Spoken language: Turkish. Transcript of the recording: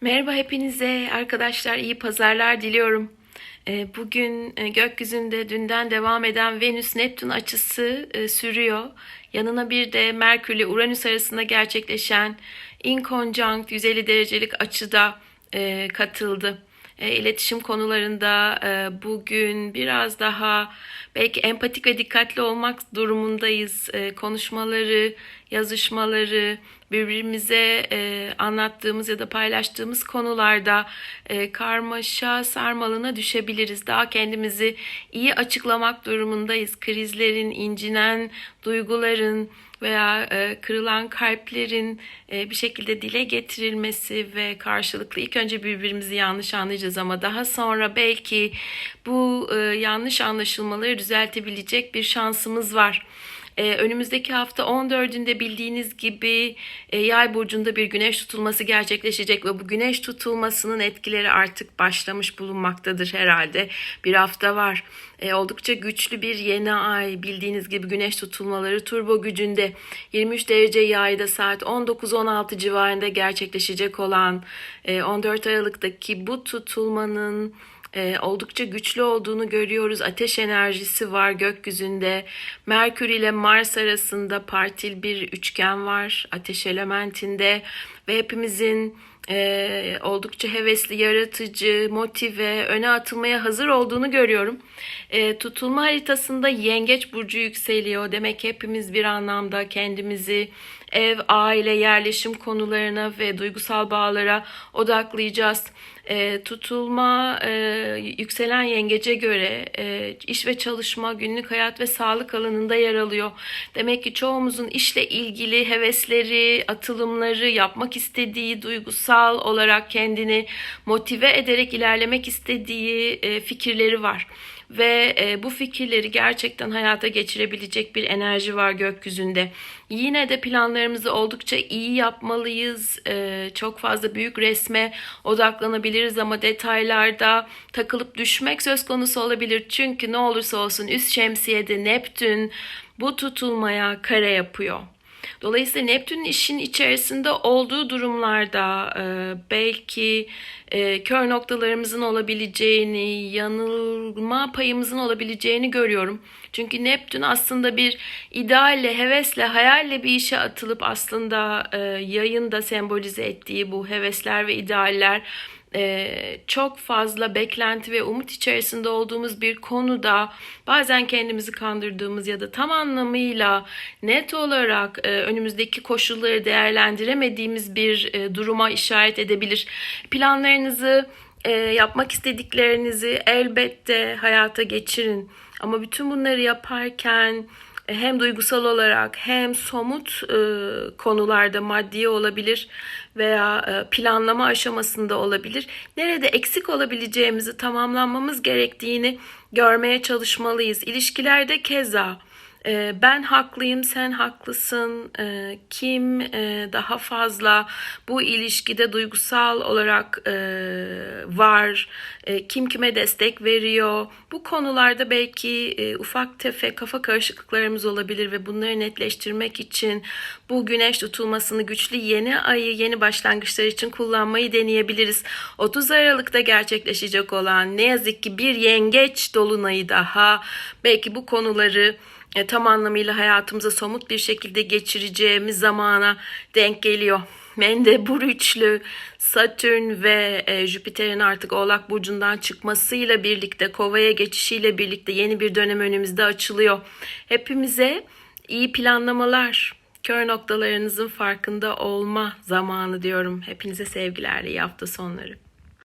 Merhaba hepinize arkadaşlar iyi pazarlar diliyorum. Ee, Bugün e, gökyüzünde dünden devam eden Venüs-Neptün açısı e, sürüyor. Yanına bir de Merkür ile Uranüs arasında gerçekleşen inconjunct 150 derecelik açıda e, katıldı. İletişim konularında bugün biraz daha belki empatik ve dikkatli olmak durumundayız. Konuşmaları, yazışmaları, birbirimize e, anlattığımız ya da paylaştığımız konularda e, karmaşa sarmalına düşebiliriz. Daha kendimizi iyi açıklamak durumundayız. Krizlerin, incinen duyguların veya e, kırılan kalplerin e, bir şekilde dile getirilmesi ve karşılıklı ilk önce birbirimizi yanlış anlayacağız ama daha sonra belki bu e, yanlış anlaşılmaları düzeltebilecek bir şansımız var. Ee, önümüzdeki hafta 14'ünde bildiğiniz gibi e, yay burcunda bir güneş tutulması gerçekleşecek ve bu güneş tutulmasının etkileri artık başlamış bulunmaktadır herhalde. Bir hafta var. E, oldukça güçlü bir yeni ay bildiğiniz gibi güneş tutulmaları turbo gücünde 23 derece yayda saat 19-16 civarında gerçekleşecek olan e, 14 Aralık'taki bu tutulmanın e, oldukça güçlü olduğunu görüyoruz. Ateş enerjisi var gökyüzünde. Merkür ile Mars arasında partil bir üçgen var ateş elementinde ve hepimizin e, oldukça hevesli, yaratıcı, motive, öne atılmaya hazır olduğunu görüyorum. E, tutulma haritasında Yengeç burcu yükseliyor. Demek ki hepimiz bir anlamda kendimizi ev, aile, yerleşim konularına ve duygusal bağlara odaklayacağız. E, tutulma e, yükselen yengece göre e, iş ve çalışma, günlük hayat ve sağlık alanında yer alıyor. Demek ki çoğumuzun işle ilgili hevesleri, atılımları, yapmak istediği, duygusal olarak kendini motive ederek ilerlemek istediği e, fikirleri var ve e, bu fikirleri gerçekten hayata geçirebilecek bir enerji var gökyüzünde. Yine de planlarımızı oldukça iyi yapmalıyız. E, çok fazla büyük resme odaklanabiliriz ama detaylarda takılıp düşmek söz konusu olabilir. Çünkü ne olursa olsun üst şemsiyede Neptün bu tutulmaya kare yapıyor. Dolayısıyla Neptün'ün işin içerisinde olduğu durumlarda e, belki e, kör noktalarımızın olabileceğini, yanılma payımızın olabileceğini görüyorum. Çünkü Neptün aslında bir idealle, hevesle, hayalle bir işe atılıp aslında e, yayında sembolize ettiği bu hevesler ve idealler çok fazla beklenti ve umut içerisinde olduğumuz bir konuda bazen kendimizi kandırdığımız ya da tam anlamıyla net olarak e, önümüzdeki koşulları değerlendiremediğimiz bir e, duruma işaret edebilir. Planlarınızı e, yapmak istediklerinizi elbette hayata geçirin. Ama bütün bunları yaparken e, hem duygusal olarak hem somut e, konularda maddi olabilir veya e, planlama aşamasında olabilir. Nerede eksik olabileceğimizi tamamlanmamız gerektiğini görmeye çalışmalıyız. İlişkilerde keza ben haklıyım, sen haklısın. E, kim e, daha fazla bu ilişkide duygusal olarak e, var? E, kim kime destek veriyor? Bu konularda belki ufak tefek kafa karışıklıklarımız olabilir ve bunları netleştirmek için bu güneş tutulmasını güçlü yeni ayı yeni başlangıçlar için kullanmayı deneyebiliriz. 30 Aralık'ta gerçekleşecek olan ne yazık ki bir yengeç dolunayı daha belki bu konuları e, tam anlamıyla hayatımıza somut bir şekilde geçireceğimiz zamana denk geliyor. Mendebur üçlü Satürn ve e, Jüpiter'in artık Oğlak Burcu'ndan çıkmasıyla birlikte, Kova'ya geçişiyle birlikte yeni bir dönem önümüzde açılıyor. Hepimize iyi planlamalar, kör noktalarınızın farkında olma zamanı diyorum. Hepinize sevgilerle iyi hafta sonları.